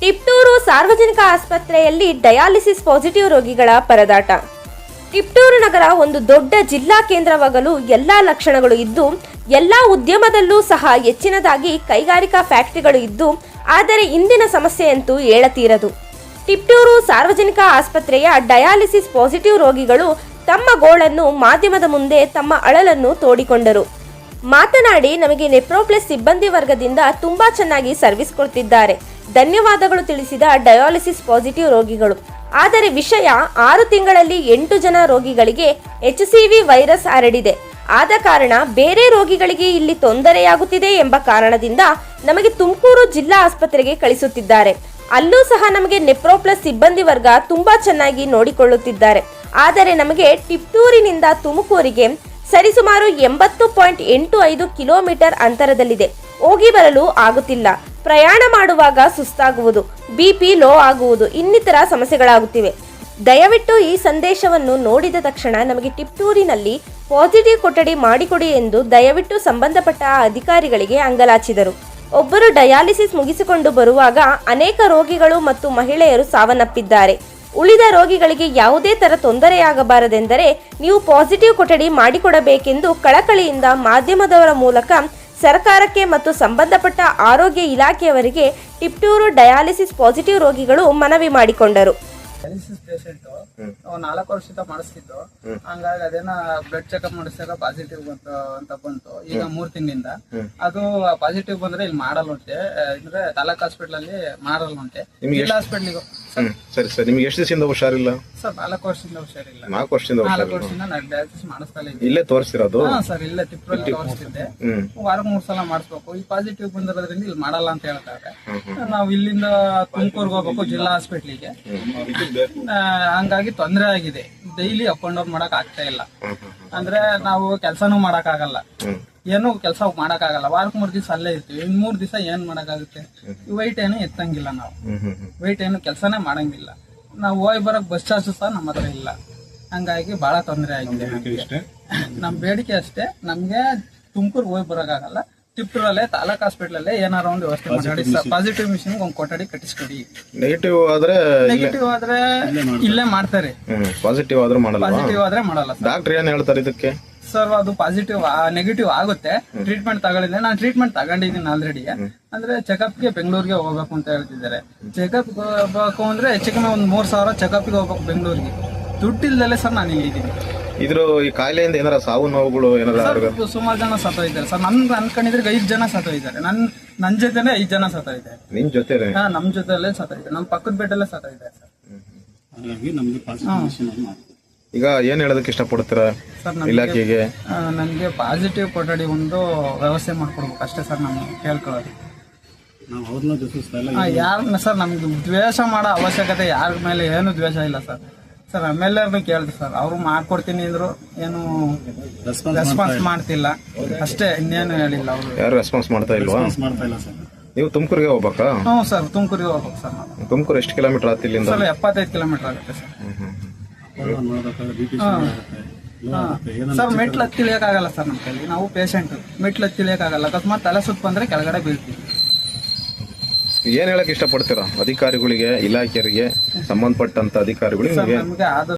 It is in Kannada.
ಟಿಪ್ಟೂರು ಸಾರ್ವಜನಿಕ ಆಸ್ಪತ್ರೆಯಲ್ಲಿ ಡಯಾಲಿಸಿಸ್ ಪಾಸಿಟಿವ್ ರೋಗಿಗಳ ಪರದಾಟ. ಟಿಪ್ಟೂರು ನಗರ ಒಂದು ದೊಡ್ಡ ಜಿಲ್ಲಾ ಕೇಂದ್ರವಾಗಲು ಎಲ್ಲಾ ಲಕ್ಷಣಗಳು ಇದ್ದು, ಎಲ್ಲಾ ಉದ್ಯಮದಲ್ಲೂ ಸಹ ಹೆಚ್ಚಿನದಾಗಿ ಕೈಗಾರಿಕಾ ಫ್ಯಾಕ್ಟರಿಗಳು ಇದ್ದು, ಆದರೆ ಇಂದಿನ ಸಮಸ್ಯೆಯಂತೂ ಏಳತೀರದು. ಟಿಪ್ಟೂರು ಸಾರ್ವಜನಿಕ ಆಸ್ಪತ್ರೆಯ ಡಯಾಲಿಸಿಸ್ ಪಾಸಿಟಿವ್ ರೋಗಿಗಳು ತಮ್ಮ ಗೋಳನ್ನು ಮಾಧ್ಯಮದ ಮುಂದೆ ತಮ್ಮ ಅಳಲನ್ನು ತೋಡಿಕೊಂಡರು. ಮಾತನಾಡಿ, ನಮಗೆ ನೆಪ್ರೋಪ್ಲೆಸ್ ಸಿಬ್ಬಂದಿ ವರ್ಗದಿಂದ ತುಂಬಾ ಚೆನ್ನಾಗಿ ಸರ್ವಿಸ್ ಕೊಡ್ತಿದ್ದಾರೆ. ಧನ್ಯವಾದಗಳು ತಿಳಿಸಿದ ಡಯಾಲಿಸಿಸ್ ಪಾಸಿಟಿವ್ ರೋಗಿಗಳು. ಆದರೆ ವಿಷಯ ಆರು ತಿಂಗಳಲ್ಲಿ ಎಂಟು ಜನ ರೋಗಿಗಳಿಗೆ ಎಚ್ ವೈರಸ್ ಹರಡಿದೆ. ಆದ ಕಾರಣ ಬೇರೆ ರೋಗಿಗಳಿಗೆ ಇಲ್ಲಿ ತೊಂದರೆಯಾಗುತ್ತಿದೆ ಎಂಬ ಕಾರಣದಿಂದ ನಮಗೆ ತುಮಕೂರು ಜಿಲ್ಲಾ ಆಸ್ಪತ್ರೆಗೆ ಕಳಿಸುತ್ತಿದ್ದಾರೆ. ಅಲ್ಲೂ ಸಹ ನಮಗೆ ನೆಪ್ರೋಪ್ಲಸ್ ಸಿಬ್ಬಂದಿ ವರ್ಗ ತುಂಬಾ ಚೆನ್ನಾಗಿ ನೋಡಿಕೊಳ್ಳುತ್ತಿದ್ದಾರೆ. ಆದರೆ ನಮಗೆ ಟಿಪ್ಟೂರಿನಿಂದ ತುಮಕೂರಿಗೆ ಸರಿಸುಮಾರು ಎಂಬತ್ತು ಪಾಯಿಂಟ್ ಎಂಟು ಐದು ಕಿಲೋಮೀಟರ್ ಅಂತರದಲ್ಲಿದೆ. ಹೋಗಿ ಬರಲು ಆಗುತ್ತಿಲ್ಲ. ಪ್ರಯಾಣ ಮಾಡುವಾಗ ಸುಸ್ತಾಗುವುದು ಬಿಪಿ ಲೋ ಆಗುವುದು, ಇನ್ನಿತರ ಸಮಸ್ಯೆಗಳಾಗುತ್ತಿವೆ. ದಯವಿಟ್ಟು ಈ ಸಂದೇಶವನ್ನು ನೋಡಿದ ತಕ್ಷಣ ನಮಗೆ ಟಿಪ್ಟೂರಿನಲ್ಲಿ ಪಾಸಿಟಿವ್ ಕೊಠಡಿ ಮಾಡಿಕೊಡಿ ಎಂದು ದಯವಿಟ್ಟು ಸಂಬಂಧಪಟ್ಟ ಅಧಿಕಾರಿಗಳಿಗೆ ಅಂಗಲಾಚಿದರು. ಒಬ್ಬರು ಡಯಾಲಿಸಿಸ್ ಮುಗಿಸಿಕೊಂಡು ಬರುವಾಗ ಅನೇಕ ರೋಗಿಗಳು ಮತ್ತು ಮಹಿಳೆಯರು ಸಾವನ್ನಪ್ಪಿದ್ದಾರೆ. ಉಳಿದ ರೋಗಿಗಳಿಗೆ ಯಾವುದೇ ತರ ತೊಂದರೆಯಾಗಬಾರದೆಂದರೆ ನೀವು ಪಾಸಿಟಿವ್ ಕೊಠಡಿ ಮಾಡಿಕೊಡಬೇಕೆಂದು ಕಳಕಳಿಯಿಂದ ಮಾಧ್ಯಮದವರ ಮೂಲಕ ಸರ್ಕಾರಕ್ಕೆ ಮತ್ತು ಸಂಬಂಧಪಟ್ಟ ಆರೋಗ್ಯ ಇಲಾಖೆಯವರಿಗೆ ಟಿಪ್ಟೂರು ಡಯಾಲಿಸಿಸ್ ಪಾಸಿಟಿವ್ ರೋಗಿಗಳು ಮನವಿ ಮಾಡಿಕೊಂಡರು. ಡಯಾಲಿಸಿಸ್ ಪೇಷಂಟ್ ನಾಲ್ಕು ವರ್ಷದ ಮಾಡಿಸ್ತಿದ್ದು. ಹಂಗಾಗಿ ಅದೇನ ಬ್ಲಡ್ ಚೆಕಪ್ ಮಾಡಿಸಿದಾಗ ಪಾಸಿಟಿವ್ ಬಂತು ಅಂತ ಬಂತು. ಈಗ ಮೂರ್ ತಿಂಗಳಿಂದ. ಅದು ಪಾಸಿಟಿವ್ ಬಂದ್ರೆ ಇಲ್ಲಿ ಮಾಡಲ್ಲಂತೆ ಅಂದ್ರೆ ತಾಲೂಕ್ ಹಾಸ್ಪಿಟಲ್ ಅಲ್ಲಿ ಮಾಡಲ್ ಉಂಟೆ. ಹಾಸ್ಪಿಟ್ಲಿಗೆ ಹ್ಮ್ ಸರಿ ಸರ್. ನಿಮ್ಗೆ ಎಷ್ಟು ದಿವಸದಿಂದ ಹುಷಾರಿಲ್ಲ? ಸರ್ ನಾಲ್ಕು ವರ್ಷದಿಂದ ಹುಷಾರಿಲ್ಲ. ನಾಲ್ಕು ವರ್ಷದಿಂದ ನಾಲ್ಕು ವರ್ಷದಿಂದ ನಾನು ಡಯಾಲಿಸಿಸ್ ಮಾಡಿಸ್ತಾ ಇಲ್ಲೇ ತೋರಿಸಿರೋದು ಹಾ ಸರ್ ಇಲ್ಲೇ ತಿಪ್ಪರಲ್ಲಿ ತೋರಿಸ್ತಿದ್ದೆ. ವಾರ ವಾರಕ್ಕೆ ಮೂರ್ ಸಲ ಮಾಡಿಸ್ಬೇಕು. ಈ ಪಾಸಿಟಿವ್ ಬಂದಿರೋದ್ರಿಂದ ಇಲ್ಲಿ ಮಾಡಲ್ಲ ಅಂತ ಹೇಳ್ತಾರೆ. ನಾವು ಇಲ್ಲಿಂದ ತುಮಕೂರ್ಗೆ ಹೋಗ್ಬೇಕು ಜಿಲ್ಲಾ ಹಾಸ್ಪಿಟ್ಲಿಗೆ ಹಂಗಾಗಿ ತೊಂದರೆ ಆಗಿದೆ. ಡೈಲಿ ಅಪ್ ಅಂಡ್ ಡೌನ್ ಮಾಡಕ್ ಆಗ್ತಾ ಇಲ್ಲ. ಅಂದ್ರೆ ನಾವು ಕೆಲ್ಸನೂ ಮಾಡಕ್ ಆಗಲ್ಲ. ಏನು ಕೆಲಸ ಮಾಡಕ್ ಆಗಲ್ಲ. ವಾರಕ್ಕೆ ಮೂರ್ ದಿವಸ ಅಲ್ಲೇ ಇರ್ತೀವಿ. ಇನ್ ಮೂರ್ ದಿವಸ ಏನ್ ಮಾಡಕ್ಕಾಗುತ್ತೆ ವೈಟ್ ಏನು ಎತ್ತಂಗಿಲ್ಲ ನಾವು. ವೈಟ್ ಏನು ಕೆಲಸನೇ ಮಾಡಂಗಿಲ್ಲ. ನಾವು ಹೋಗಿ ಬರಕ್ ಬಸ್ ಚಾರ್ಜ್ ಸಹ ನಮ್ಮ ಹತ್ರ ಇಲ್ಲ. ಹಂಗಾಗಿ ಬಹಳ ತೊಂದರೆ ಆಗಿದೆ. ನಮ್ ಬೇಡಿಕೆ ಅಷ್ಟೇ. ನಮ್ಗೆ ತುಮಕೂರ್ಗೆ ಹೋಗಿ ಬರೋಕ್ಕಾಗಲ್ಲ ತಿಪ್ಪೂರಲ್ಲೇ ತಾಲೂಕ್ ಹಾಸ್ಪಿಟಲ್ ಅಲ್ಲೇ ಏನಾರ ಒಂದು ವ್ಯವಸ್ಥೆ ಮಾಡಿ ಪಾಸಿಟಿವ್ ಮಿಷನ್ ಒಂದ್ ಕೊಠಡಿ ಕಟ್ಟಿಸ್ಕೊಡಿ. ನೆಗೆಟಿವ್ ಆದ್ರೆ ನೆಗೆಟಿವ್ ಆದ್ರೆ ಇಲ್ಲೇ ಮಾಡ್ತಾರೆ. ಪಾಸಿಟಿವ್ ಆದ್ರೆ ಮಾಡಲ್ಲ ಪಾಸಿಟಿವ್ ಆದ್ರೆ ಮಾಡಲ್ಲ ಡಾಕ್ಟರ್ ಏನ್ ಹೇಳ್ತಾರೆ ಇದಕ್ಕೆ? ಸರ್ ಅದು ಪಾಸಿಟಿವ್ ನೆಗೆಟಿವ್ ಆಗುತ್ತೆ. ಟ್ರೀಟ್ಮೆಂಟ್ ತಗೊಂಡಿದ್ದೆ ನಾನು ಟ್ರೀಟ್ಮೆಂಟ್ ತಗೊಂಡಿದ್ದೀನಿ ಆಲ್ರೆಡಿ ಅಂದ್ರೆ ಚೆಕಪ್ಗೆ ಬೆಂಗಳೂರಿಗೆ ಹೋಗ್ಬೇಕು ಅಂತ ಹೇಳ್ತಿದ್ದಾರೆ. ಚೆಕಪ್ ಹೋಗ್ಬೇಕು ಅಂದ್ರೆ ಹೆಚ್ಚು ಕಮ್ಮಿ ಒಂದ್ ಮೂರ್ ಸಾವಿರ ಚೆಕಪ್ಗೆ ಹೋಗ್ಬೇಕು ಬೆಂಗಳೂರಿಗೆ. ದುಡ್ಡಿಲ್ದಲೆ ಸರ್ ನಾನು ಇಲ್ಲಿದ್ದೀನಿ. ಇದ್ರ ಈ ಕಾಯಿಲೆಯಿಂದ ಏನಾರ ಸಾವು ನೋವುಗಳು ಏನಾರ ಸರ್ ಸುಮಾರು ಜನ ಇದ್ದಾರೆ. ಸರ್ ನನ್ ಅನ್ಕೊಂಡಿದ್ರೆ ಐದ್ ಜನ ಸತ್ತೋಯ್ತಾರೆ ನನ್ ನನ್ ಜೊತೆನೆ ಐದ್ ಜನ ಸತ್ತೋಯ್ತಾರೆ ನಿಮ್ ಜೊತೆ ಹಾ ನಮ್ ಜೊತೆಲೇ ಇದೆ ನಮ್ ಪಕ್ಕದ ಬೆಟ್ಟಲ್ಲೇ ಸತ್ತೋಯ್ತಾರೆ ಸರ್. ಈಗ ಏನ್ ಹೇಳೋದಕ್ಕೆ ಇಷ್ಟಪಡ್ತೀರಾ ಇಲಾಖೆಗೆ? ನನ್ಗೆ ನಮ್ಗೆ ಪಾಸಿಟಿವ್ ಕೊಠಡಿ ಒಂದು ವ್ಯವಸ್ಥೆ ಮಾಡ್ಕೊಡ್ಬೇಕು. ಅಷ್ಟೇ ಸರ್ ನಮ್ಗೆ ಕೇಳ್ಕೊಳ್ಳೋದು ಯಾರನ್ನ ಸರ್ ನಮ್ಗೆ ದ್ವೇಷ ಮಾಡೋ ಅವಶ್ಯಕತೆ ಯಾರ ಮೇಲೆ ಏನು ದ್ವೇಷ ಇಲ್ಲ ಸರ್. ಸರ್ ಎಂ ಎಲ್ ಎರ್ನು ಕೇಳಿದೆ ಸರ್. ಅವರು ಮಾಡ್ಕೊಡ್ತೀನಿ ಅಂದ್ರು ಏನು ರೆಸ್ಪಾನ್ಸ್ ಮಾಡ್ತಿಲ್ಲ. ಅಷ್ಟೇ ಇನ್ನೇನು ಹೇಳಿಲ್ಲ ಅವರು. ಯಾರು ರೆಸ್ಪಾನ್ಸ್ ಮಾಡ್ತಾ ಇಲ್ವಾ? ನೀವು ತುಮಕೂರಿಗೆ ಹೋಗ್ಬೇಕಾ? ಹ್ಞೂ ಸರ್ ತುಮಕೂರಿಗೆ ಹೋಗ್ಬೇಕು ಸರ್ ನಾವು. ತುಮಕೂರು ಎಷ್ಟು ಕಿಲೋಮೀಟರ್ ಆಗ್ತಿಲ್ಲ ಇಲ್ಲಿಂದ? ಸರ್ ಎಪ್ಪತ್ತೈದು ಕಿಲೋಮೀಟರ್ ಆಗುತ್ತೆ ಸರ್. ಹಾ. ಸರ್ ಮೆಟ್ಲು ಹತ್ತಿಳಿಯಕ್ಕಾಗಲ್ಲ ಸರ್ ನಮ್ಮ ಕೈಲಿ ನಾವು ಪೇಷಂಟ್ ಮೆಟ್ಲು ಹತ್ತಿಳಿಯಕ್ಕಾಗಲ್ಲ. ಅಕಸ್ಮಾತ್ ತಲೆ ಸುತ್ತ ಬಂದ್ರೆ ಕೆಳಗಡೆ ಬೀಳ್ತೀವಿ. ಏನ್ ಹೇಳಕ್ ಇಷ್ಟಪಡ್ತೀರಾ? ಅಧಿಕಾರಿಗಳಿಗೆ ಇಲಾಖೆಯರಿಗೆ ಸಂಬಂಧಪಟ್ಟಂತ ಅಧಿಕಾರಿಗಳಿಗೆ